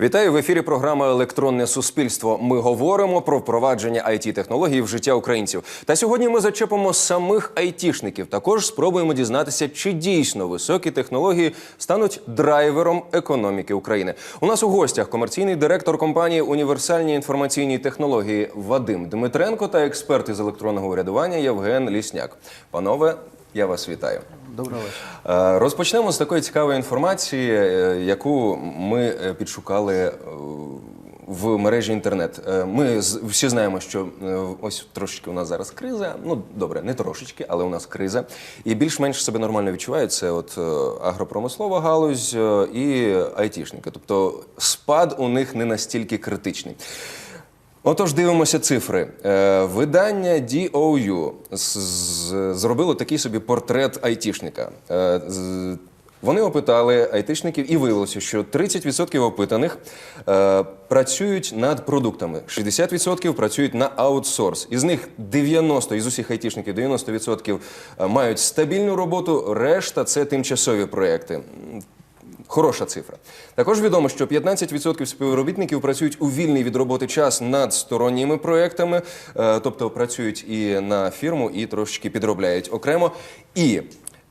Вітаю в ефірі. Програма Електронне суспільство. Ми говоримо про впровадження it технологій в життя українців. Та сьогодні ми зачепимо самих айтішників. Також спробуємо дізнатися, чи дійсно високі технології стануть драйвером економіки України. У нас у гостях комерційний директор компанії Універсальні інформаційні технології Вадим Дмитренко та експерт із електронного урядування Євген Лісняк. Панове, я вас вітаю. Доброго вечора. Е, Розпочнемо з такої цікавої інформації, е, яку ми е, підшукали в мережі інтернет. Ми всі знаємо, що ось трошечки у нас зараз криза. Ну добре, не трошечки, але у нас криза. І більш-менш себе нормально відчувають. Це от агропромислова галузь і айтішники. Тобто спад у них не настільки критичний. Отож, дивимося цифри. Е, видання DOU зробило такий собі портрет айтішника. Е, вони опитали айтишників і виявилося, що 30% опитаних е, працюють над продуктами, 60% працюють на аутсорс. Із них 90, із усіх айтішників 90% мають стабільну роботу, решта це тимчасові проекти. Хороша цифра. Також відомо, що 15% співробітників працюють у вільний від роботи час над сторонніми проектами, е, тобто працюють і на фірму, і трошечки підробляють окремо. І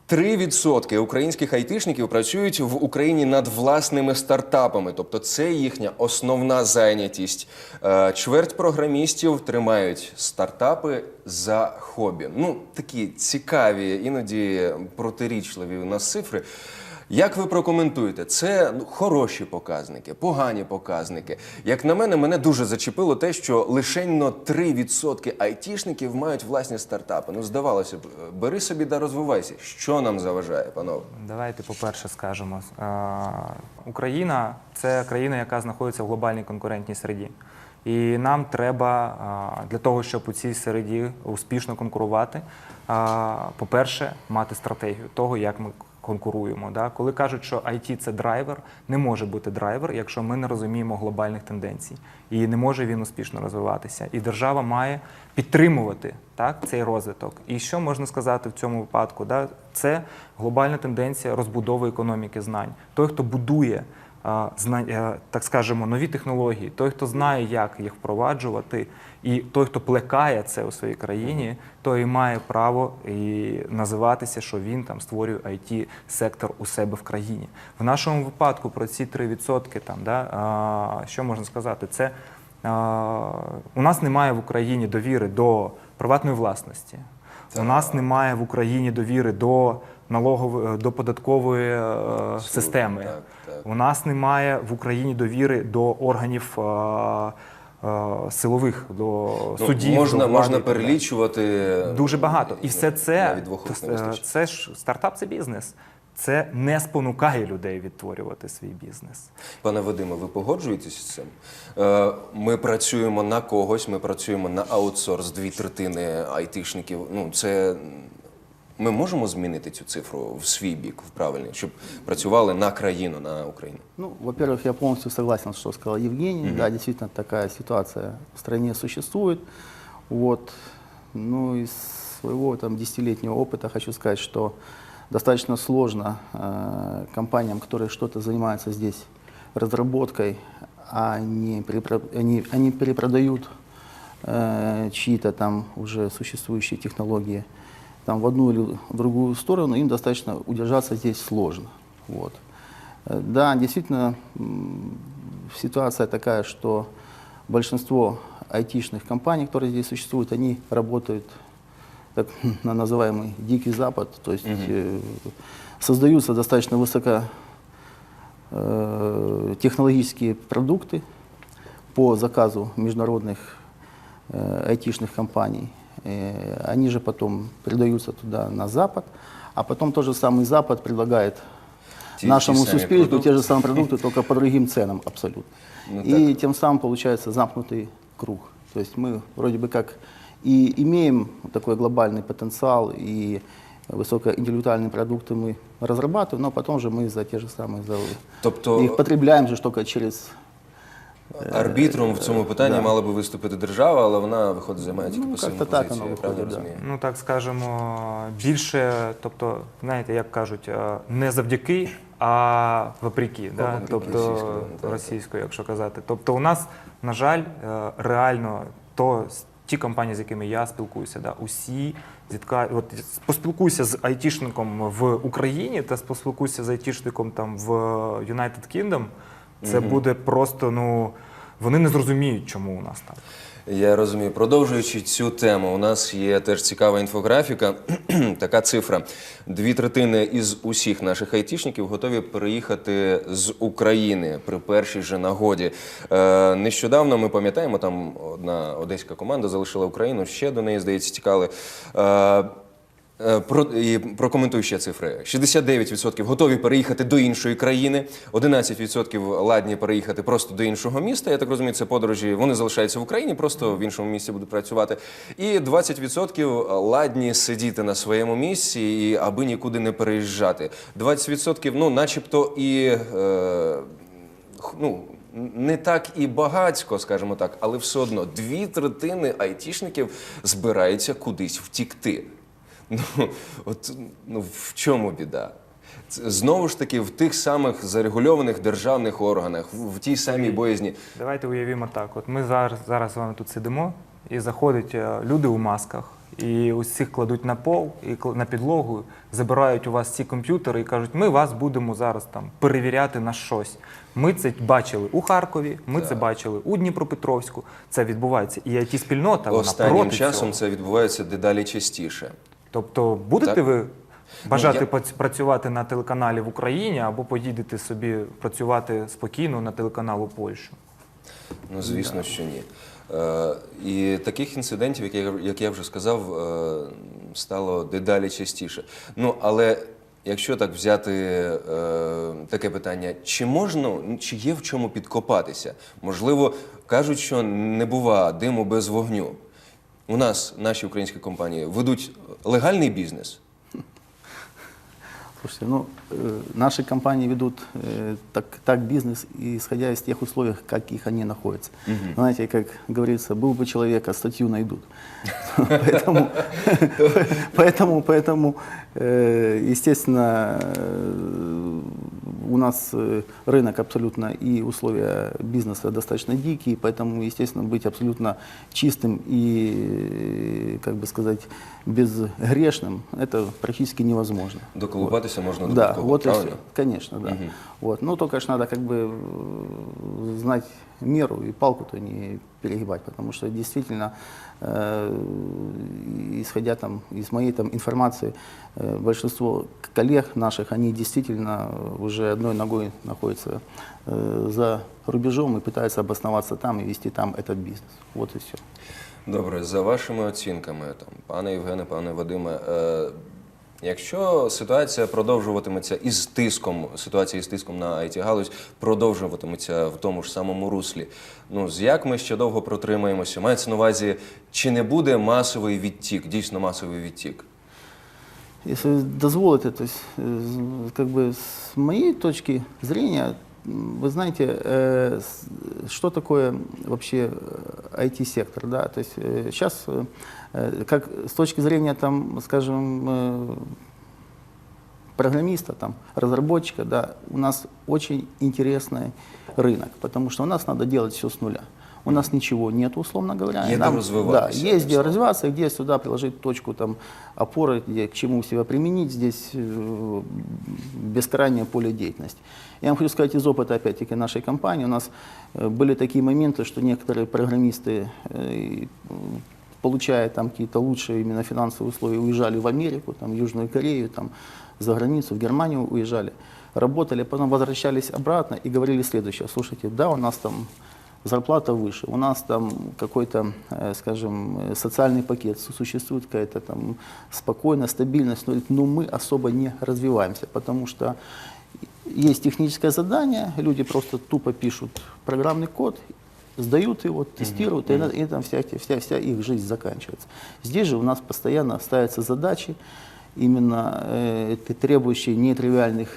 3% українських айтишників працюють в Україні над власними стартапами, тобто це їхня основна зайнятість. Е, Чверть програмістів тримають стартапи за хобі. Ну такі цікаві, іноді протирічливі у нас цифри. Як ви прокоментуєте, це ну, хороші показники, погані показники. Як на мене, мене дуже зачепило те, що лишенно 3% айтішників мають власні стартапи. Ну, здавалося б, бери собі да розвивайся. Що нам заважає, панове? Давайте, по-перше, скажемо. Е, Україна це країна, яка знаходиться в глобальній конкурентній середі. І нам треба е, для того, щоб у цій середі успішно конкурувати, е, по-перше, мати стратегію того, як ми конкуруємо. Да? Коли кажуть, що IT – це драйвер, не може бути драйвер, якщо ми не розуміємо глобальних тенденцій. І не може він успішно розвиватися. І держава має підтримувати так, цей розвиток. І що можна сказати в цьому випадку? Да? Це глобальна тенденція розбудови економіки знань. Той, хто будує так скажемо, нові технології, той, хто знає, як їх впроваджувати, і той, хто плекає це у своїй країні, той і має право і називатися, що він там створює it сектор у себе в країні. В нашому випадку про ці 3%, там, да, що можна сказати, це у нас немає в Україні довіри до приватної власності. У нас немає в Україні довіри до налогової до податкової е, системи. так, так. У нас немає в Україні довіри до органів е, е, силових, до Ну, судів. можна, до можна перелічувати Дуже багато. І все це, е, це ж стартап, це бізнес. Це не спонукає людей відтворювати свій бізнес. Пане Вадиме, ви погоджуєтесь з цим? Е, Ми працюємо на когось, ми працюємо на аутсорс, дві третини айтишників. Ну, це ми можемо змінити цю цифру в свій бік, в правильний, щоб працювали на країну, на Україну. Ну, во-первых, я полностью согласен, что сказал Евгений. Да, действительно, такая ситуация в стране существует. Вот. Ну, из своего там десятилетнего опыта хочу сказать, что достаточно сложно э, компаниям, которые что-то занимаются здесь разработкой, а не, перепро- они, они перепродают э, чьи-то там уже существующие технологии Там, в одну или в другую сторону, им достаточно удержаться здесь сложно. Вот. Э, Да, действительно, ситуация такая, что большинство айтишных компаний, которые здесь существуют, они работают так, на называемый Дикий Запад, то есть э, создаются достаточно высоко э, технологические продукты по заказу международных э, айтишных компаний. Э, они же потом передаются туда на Запад, а потом тот же самый Запад предлагает Те- нашему те те же самые продукты, только по другим ценам абсолютно. Ну, И тем самым получается замкнутый круг. То есть мы вроде бы как и имеем такой глобальный потенциал, и высокоинтеллектуальные продукты мы разрабатываем, но потом же мы за те же самые за Тобто их потребляем же только через арбітром в цьому питанні мала би виступити держава, але вона виходить займає тільки Ну, пасивну так позицію. я правильно виходить, да. Ну так скажемо, більше, тобто, знаєте, як кажуть, е, не завдяки а вопреки, да? Вопреки тобто російською, російською, якщо казати. Тобто, у нас, на жаль, е, реально то ті компанії, з якими я спілкуюся, да, усі зітка... От поспілкуйся з айтішником в Україні та поспілкуйся з айтішником там в United Kingdom, це буде просто, ну вони не зрозуміють, чому у нас так. Я розумію. Продовжуючи цю тему, у нас є теж цікава інфографіка. така цифра: дві третини із усіх наших айтішників готові переїхати з України при першій же нагоді. Е, нещодавно ми пам'ятаємо, там одна одеська команда залишила Україну. Ще до неї здається тікали. Е, Про, і прокоментую ще цифри. 69% готові переїхати до іншої країни, 11% ладні переїхати просто до іншого міста. Я так розумію, це подорожі. Вони залишаються в Україні, просто в іншому місці будуть працювати. І 20% ладні сидіти на своєму місці, і аби нікуди не переїжджати. 20% ну, начебто і. Е, ну, не так і багатько, скажімо так, але все одно дві третини айтішників збираються кудись втікти. Ну, от, ну в чому біда? Знову ж таки, в тих самих зарегульованих державних органах, в, в тій самій боязні. Давайте уявімо так: от ми зараз, зараз з вами тут сидимо, і заходять е, люди у масках, і усіх кладуть на пол і кл- на підлогу, забирають у вас ці комп'ютери і кажуть, ми вас будемо зараз там перевіряти на щось. Ми це бачили у Харкові, ми це бачили у Дніпропетровську. Це відбувається. І it спільнота вона Останнім проти часом цього. це відбувається дедалі частіше. Тобто, будете Так. ви бажати я- працювати на телеканалі в Україні або поїдете собі працювати спокійно на телеканал у Польщу? Ну, звісно, що ні. Е, і таких інцидентів, як я, як я вже сказав, е, стало дедалі частіше. Ну, але якщо так взяти е, таке питання, чи можна, чи є в чому підкопатися? Можливо, кажуть, що не бува диму без вогню У нас наші українські компанії ведуть легальний бізнес. Слушайте, ну, э, наши компании ведут э, так, так бизнес, исходя из тех условий, в каких они находятся. Знаете, как говорится, был бы человек, а статью найдут. Поэтому, поэтому, поэтому, э, естественно, э, у нас э, рынок абсолютно и условия бизнеса достаточно дикие, поэтому, естественно, быть абсолютно чистым и, э, как бы сказать, безгрешным, это практически невозможно. Доколупатися можна до Да, такого, вот и правильно? все. Конечно, да. Вот. Ну, только ж надо как бы э, знать меру и палку-то не перегибать, потому что действительно, э, исходя там из моей там информации, э, большинство коллег наших, они действительно уже одной ногой находятся э, за рубежом и пытаются обосноваться там и вести там этот бизнес. Вот и все. Добре, за вашими оцінками, там, пане Євгене, пане Вадиме, е, якщо ситуація продовжуватиметься із тиском, ситуація із тиском на it галузь продовжуватиметься в тому ж самому руслі, ну з як ми ще довго протримаємося? Мається на увазі, чи не буде масовий відтік, дійсно масовий відтік? Если дозволите, то есть, как бы точки зрения, вы знаете, э, с- что такое вообще IT-сектор, да, то есть сейчас, как с точки зрения, там, скажем, э, программиста, там, разработчика, да, у нас очень интересный рынок, потому что у нас надо делать все с нуля. У нас ничего нет, условно говоря. Де Нам- розвиватися, Да, есть где развиваться, где сюда приложить точку там, опоры, где, к чему себя применить. Здесь э, бескрайнее поле деятельности. Я вам хочу сказать из опыта, опять-таки, нашей компании. У нас э, были такие моменты, что некоторые программисты, э, получая там какие-то лучшие именно финансовые условия, уезжали в Америку, там, в Южную Корею, там, за границу, в Германию уезжали, работали, потом возвращались обратно и говорили следующее. Слушайте, да, у нас там зарплата выше, у нас там какой-то, э, скажем, э, социальный пакет, су- существует какая-то там спокойная, стабильность, но, но мы особо не развиваемся, потому что есть техническое задание, люди просто тупо пишут программный код, сдают его, тестируют, и, на- и там вся, вся, вся их жизнь заканчивается. Здесь же у нас постоянно ставятся задачи, именно э, требующие нетривиальных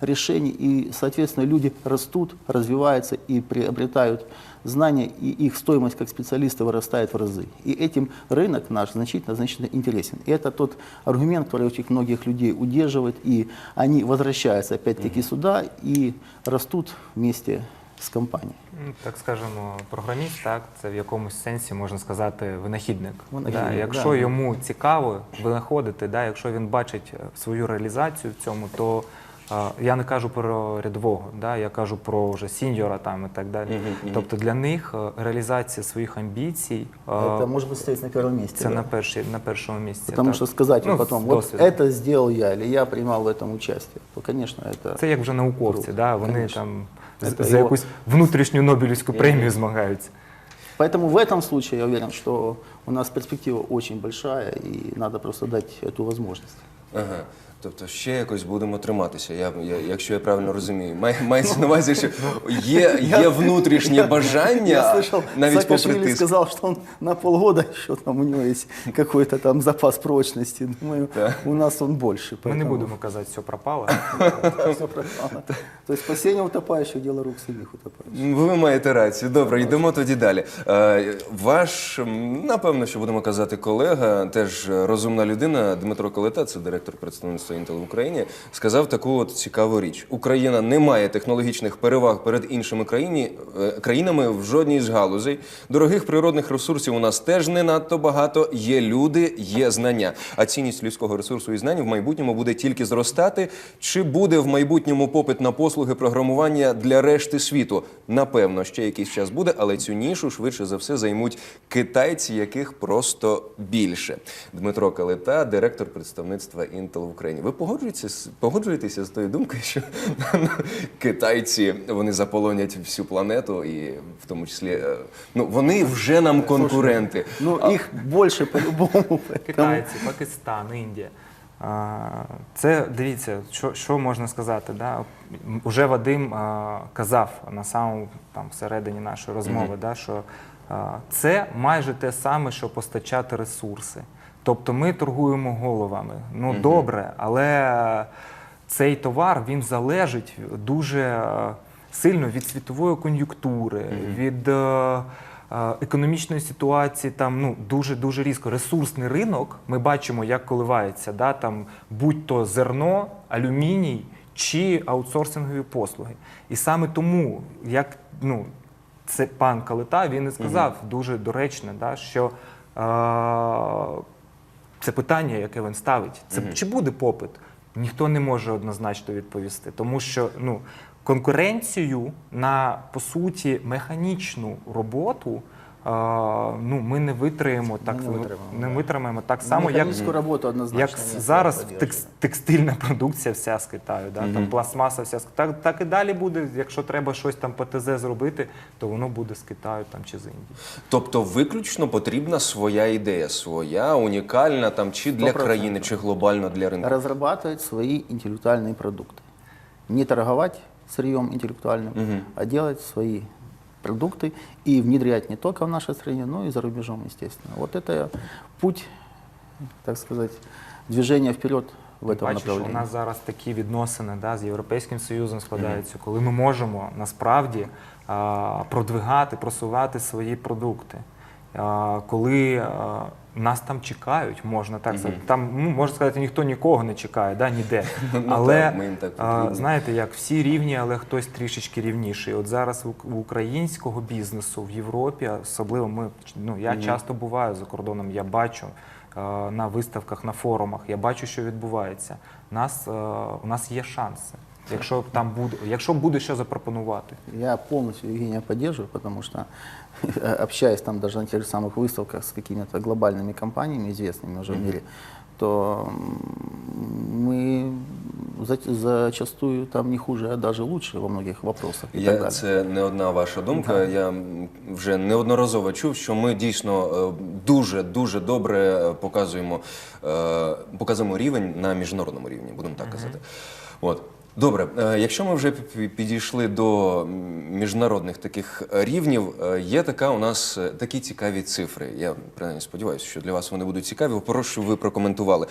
решений, и, соответственно, люди растут, развиваются и приобретают знания, и их стоимость как специалиста вырастает в разы. И этим рынок наш значительно, значительно интересен. И это тот аргумент, который очень многих людей удерживает, и они возвращаются опять-таки сюда и растут вместе с компанией. Ну, Так скажемо, програміст, так, це в якомусь сенсі можна сказати винахідник. Винахідник, да, якщо да. йому цікаво винаходити, да, якщо він бачить е, свою реалізацію в цьому, то е, я не кажу про рядового, да, я кажу про вже сіньора там і так далі. Тобто для них е, реалізація своїх амбіцій е, Это может быть стоять на первом месте. це да. на, першій, на першому місці. Потому так. что сказать Ну, потом, з вот досвіду. это сделал я, или я принимал в этом участие, то, конечно, это... Це як вже науковці, Круто, да, вони конечно. там Це з- за його- якусь внутрішню Нобелівську премію змагаються. Поэтому в этом случае я уверен, что у нас перспектива очень большая, и надо просто дать эту возможность. Ага. Тобто ще якось будемо триматися, я, я, якщо я правильно розумію. Май, мається на увазі, що є, є внутрішнє бажання, Я слышал, навіть попри Саакашвили тиск. сказал, что он на полгода еще там у него есть какой-то там запас прочности. Думаю, у нас он больше. Ми не поэтому будемо казати, що пропало. всё пропало. То есть спасение утопающих – дело рук самих утопающих. Ви маєте рацію. Добре, йдемо тоді далі. Е, Ваш, м, напевно, що будемо казати, колега, теж розумна людина, Дмитро Колета, це директор представництва Intel в Україні, сказав таку от цікаву річ: Україна не має технологічних переваг перед іншими країні, е, країнами в жодній з галузей. Дорогих природних ресурсів у нас теж не надто багато. Є люди, є знання. А цінність людського ресурсу і знань в майбутньому буде тільки зростати. Чи буде в майбутньому попит на послуги програмування для решти світу? Напевно, ще якийсь час буде, але цю нішу швидше за все займуть китайці, яких просто більше. Дмитро Калита, директор представництва Intel в Україні. Ви погоджуєтеся з погоджуєтеся з тою думкою, що китайці вони заполонять всю планету, і в тому числі е, ну вони вже нам конкуренти. Ну, их больше по-любому. Китайці, Пакистан, Індія. Це дивіться, що, що можна сказати. Да? Уже Вадим а, казав на самому там всередині нашої розмови, да, що а, це майже те саме, що постачати ресурси. Тобто ми торгуємо головами. Ну добре, але цей товар він залежить дуже е, сильно від світової кон'юнктури, від. е, е, економічної ситуації там ну дуже дуже різко. Ресурсний ринок ми бачимо, як коливається, да, там будь-то зерно, алюміній чи аутсорсингові послуги. І саме тому, як ну, це пан Калита, він і сказав дуже доречне, да, що е, це питання, яке він ставить. Це чи буде попит? Ніхто не може однозначно відповісти, тому що ну, конкуренцію на по суті механічну роботу е, ну, ми не витримаємо так, не ну, витримаємо, не да. витримаємо так само, як, Механическую работу однозначно як не стоит зараз поддерживать. текс, текстильна продукція вся з Китаю, да? там пластмаса вся з Китаю. Так, так і далі буде. Якщо треба щось там по ТЗ зробити, то воно буде з Китаю там, чи з Індії. Тобто, виключно потрібна своя ідея, своя унікальна там чи для 100%. країни, чи глобально для ринку. разрабатывать свои интеллектуальные продукты. Не торговать сырьем интеллектуальным, а делать свои продукты и внедрять не только в нашей стране, но и за рубежом, естественно. Вот это путь, так сказать, движения вперед в этом Бачиш, направлении. у нас зараз такі відносини да, з Європейським Союзом складаються, коли ми можемо насправді а, продвигати, просувати свої продукти. А, коли а, нас там чекають, можна так сказати. Там ну, можна сказати, ніхто нікого не чекає, да, ніде. Ну, Але ми їм так а, потрібні. знаєте, як всі рівні, але хтось трішечки рівніший. От зараз у, у українського бізнесу в Європі, особливо ми ну я часто буваю за кордоном, я бачу е, на виставках, на форумах, я бачу, що відбувається. Нас е, у нас є шанси. Якщо там буде, якщо буде що запропонувати. Я полностью Евгения поддерживаю, потому что общаясь там даже на тех же самых выставках с какими-то глобальными компаниями, известными уже в мире, то м, мы за- зачастую там не хуже, а даже лучше во многих вопросах. И так Я, далее. це не одна ваша думка. Я м, вже неодноразово чув, що ми дійсно е, дуже дуже добре е, показуємо, е, показуємо рівень на міжнародному рівні, будемо так казати. От. Добре, е, якщо ми вже підійшли до міжнародних таких е, рівнів, е, є така у нас такі цікаві цифри. Я принаймні сподіваюся, що для вас вони будуть цікаві. Прошу, ви прокоментували.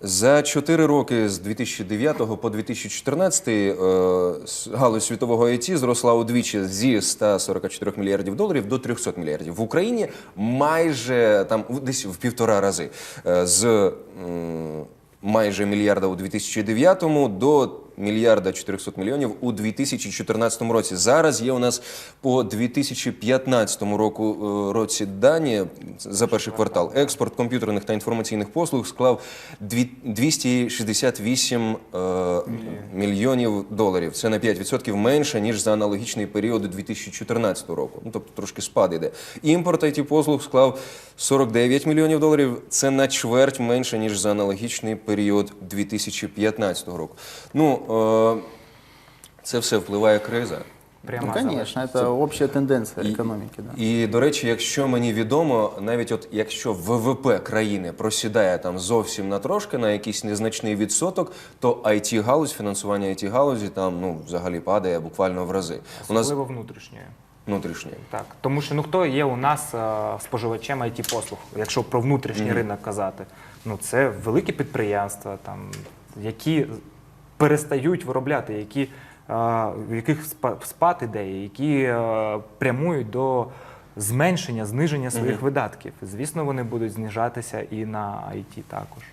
За чотири роки з 2009 по 2014 е, галузь світового ІТ зросла удвічі зі 144 мільярдів доларів до 300 мільярдів. В Україні майже там десь в півтора рази з майже мільярда у 2009 до мільярда 400 мільйонів у 2014 році. Зараз є у нас по 2015 року е, році дані за перший квартал. Експорт комп'ютерних та інформаційних послуг склав дві- 268 е, мільйонів доларів. Це на 5% менше ніж за аналогічний період 2014 року. Ну тобто трошки спад іде. Імпорт it послуг склав 49 мільйонів доларів. Це на чверть менше ніж за аналогічний період 2015 року. Ну е, це все впливає криза. Пряма Ну, это общая тенденция І- экономики, да. І до речі, якщо мені відомо, навіть от якщо ВВП країни просідає там зовсім на трошки, на якийсь незначний відсоток, то it галузь фінансування it галузі там ну взагалі падає буквально в рази. У нас Особливо внутрішньої. внутрішнє. Так, тому що ну хто є у нас е, споживачем it послуг, якщо про внутрішній ринок казати, ну це великі підприємства, там які перестають виробляти, які е, в яких спа- спад ідеї, які е, прямують до зменшення, зниження своїх видатків. Звісно, вони будуть знижатися і на IT також.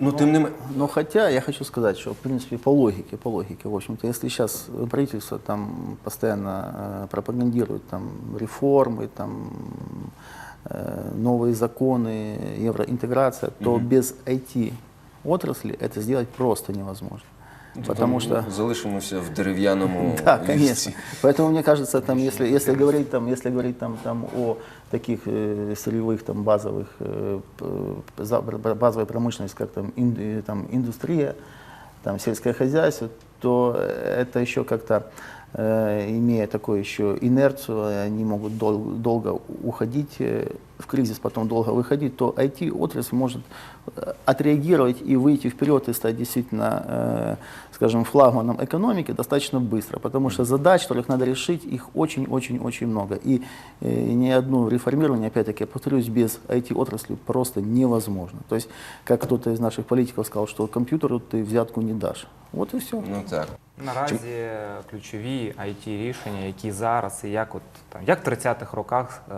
Ну тим не м- Но хотя я хочу сказать, что в принципе по логике, по логике, в общем-то, если сейчас правительство там постоянно э, пропагандирует там реформы, там э, новые законы, евроинтеграция, то без IT отрасли это сделать просто невозможно. Потому там, что ну, залишимося в дерев'яному Да, ліжці. конечно. Поэтому мне кажется, там, если, если говорить, там, если говорить там, там, о таких э, сырьевых там, базовых, э, п- за- б- базовой промышленности, как там, ин- э, там, индустрия, там, сельское хозяйство, то это еще как-то, э, имея такую еще инерцию, они могут дол- долго уходить э, в кризис, потом долго выходить, то IT-отрасль может э, отреагировать и выйти вперед и стать действительно, э, скажем, флагманом экономики достаточно быстро, потому что задач, которых надо решить, их очень-очень-очень много. И э, ни одно реформирование, опять-таки, я повторюсь, без IT-отрасли просто невозможно. То есть, как кто-то из наших политиков сказал, что компьютеру ты взятку не дашь. Вот и все. Ну так. Наразі ключові it рішення, які зараз і як от там як в 30-х роках е,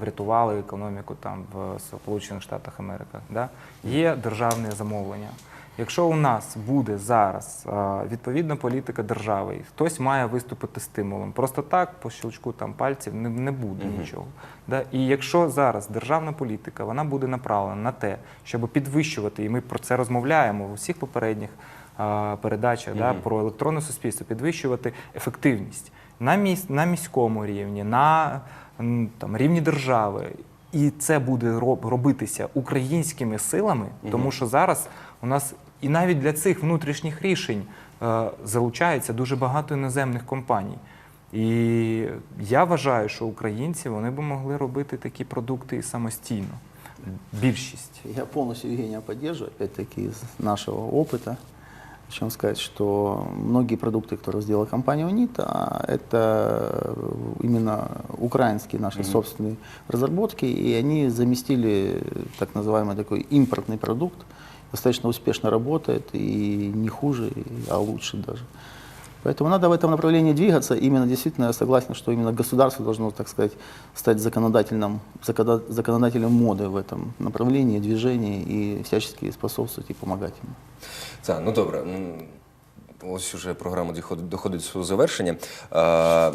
врятували економіку там в Сполучених Штатах Америки, да? є державне замовлення. Якщо у нас буде зараз е, відповідна політика держави, хтось має виступити стимулом, просто так по щелчку там пальців не, не буде нічого. Да? І якщо зараз державна політика вона буде направлена на те, щоб підвищувати, і ми про це розмовляємо в усіх попередніх а, передачах да, про електронне суспільство, підвищувати ефективність на, міс, на міському рівні, на там, рівні держави. І це буде робитися українськими силами, тому що зараз у нас і навіть для цих внутрішніх рішень е, залучається дуже багато іноземних компаній. І я вважаю, що українці вони б могли робити такі продукти самостійно. Більшість. Я полностью Евгения поддерживаю, опять-таки, из нашего опыта. Чем сказать, что многие продукты, которые сделала компания «Унит», а, это именно украинские наши собственные разработки, и они заместили так называемый такой импортный продукт, достаточно успешно работает, и не хуже, и- а лучше даже. Поэтому надо в этом направлении двигаться. Именно действительно я согласен, что именно государство должно, так сказать, стать законодательным, законо- законодателем моды в этом направлении, движении и всячески способствовать и помогать ему. Так, ну добре. М, Ось уже програма доходить, доходить до свого завершення. А,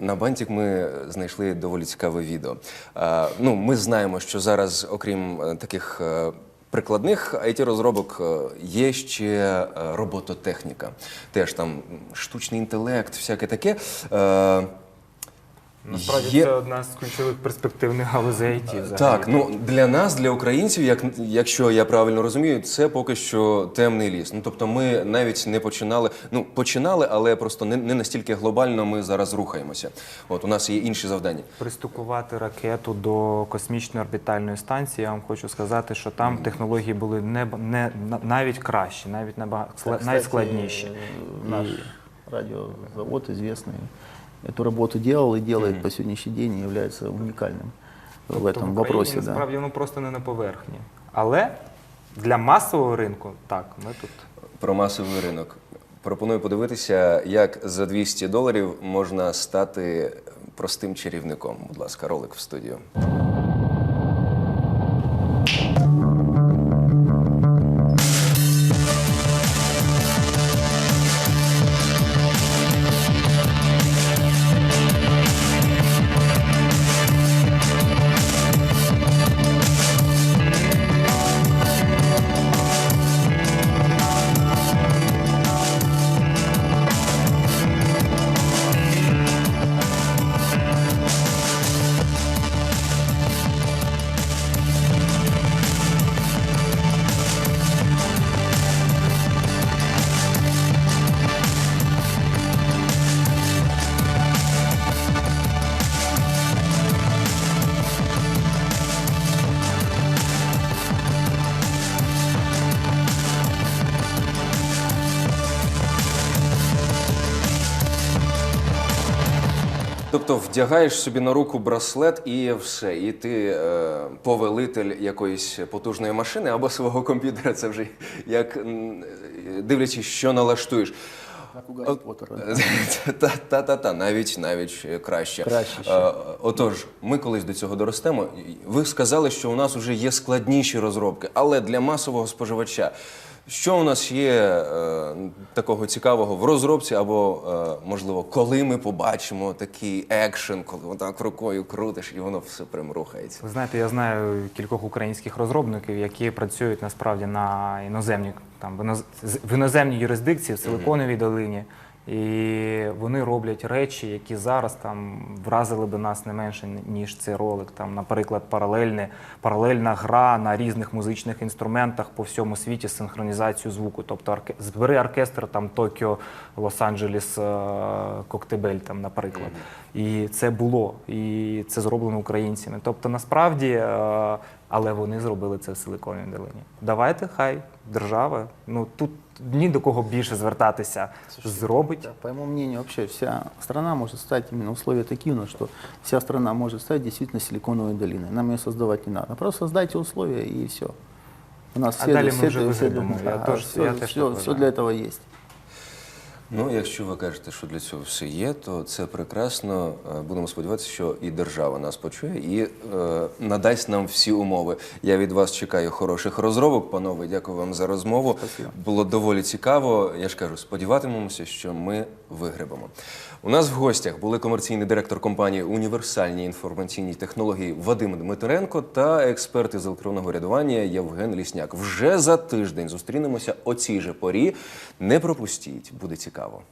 на Бантік ми знайшли доволі цікаве відео. А, ну, ми знаємо, що зараз, окрім е, таких е, прикладних it-розробок, е, є ще е, робототехніка. Теж там штучний інтелект, всяке таке. Е, Насправді Є- це одна з ключових перспективних галузей взагалі. Так, ну для нас, для українців, як якщо я правильно розумію, це поки що темний ліс. Ну тобто, ми навіть не починали. Ну починали, але просто не, не настільки глобально ми зараз рухаємося. От у нас є інші завдання. Пристукувати ракету до космічної орбітальної станції, я вам хочу сказати, що там технології були не, не навіть кращі, навіть набагато навіть складніші. э, Наш радиозавод известный эту работу делал и делает по сегодняшний день и является уникальным в Тобто этом в вопросе. Україні Да. насправді воно просто не на поверхні. Але Для масового ринку, так, ми тут. Про масовий ринок. Пропоную подивитися, як за 200 доларів можна стати простим чарівником. Будь ласка, ролик в студію. Тобто вдягаєш собі на руку браслет і все. І ти е, повелитель якоїсь потужної машини або свого комп'ютера. Це вже як дивлячись, що налаштуєш. Как у Гарри Поттера. Та-та-та, навіть навіть краще. Краще ще. Е, Отож, ми колись до цього доростемо. Ви сказали, що у нас вже є складніші розробки, але для масового споживача. Що у нас є е, такого цікавого в розробці, або е, можливо, коли ми побачимо такий екшен, коли отак рукою крутиш і воно все прям рухається. Ви знаєте, я знаю кількох українських розробників, які працюють насправді на іноземні там в іноземній юрисдикції в Силиконовій долині. І вони роблять речі, які зараз там вразили би нас не менше ніж цей ролик. Там, наприклад, паралельне, паралельна гра на різних музичних інструментах по всьому світі з синхронізацією звуку. Тобто орке... збери оркестр там Токіо, Лос-Анджелес, е, Коктебель, там, наприклад. І це було, і це зроблено українцями. Тобто, насправді, е, але вони зробили це в Силиконовій долині. Давайте, хай держава. Ну тут ні до кого більше звертатися зробить. Да, по моему мнению, вообще вся страна может стать, именно условия такие, ну, что вся страна может стать действительно силиконовой долиной. Нам ее создавать не надо. Просто создайте условия и все. У нас А все, далі ми вже все- вигребемо. Я да, теж- все, я теж все, все для этого есть. Ну, якщо ви кажете, що для цього все є, то це прекрасно. Е, Будемо сподіватися, що і держава нас почує і е, надасть нам всі умови. Я від вас чекаю хороших розробок, панове. Дякую вам за розмову. Спасибо. Було доволі цікаво. Я ж кажу, сподіватимемося, що ми вигребемо. У нас в гостях були комерційний директор компанії Універсальні інформаційні технології Вадим Дмитренко та експерт із електронного рядування Євген Лісняк. Вже за тиждень зустрінемося о цій же порі. Не пропустіть, буде цікаво.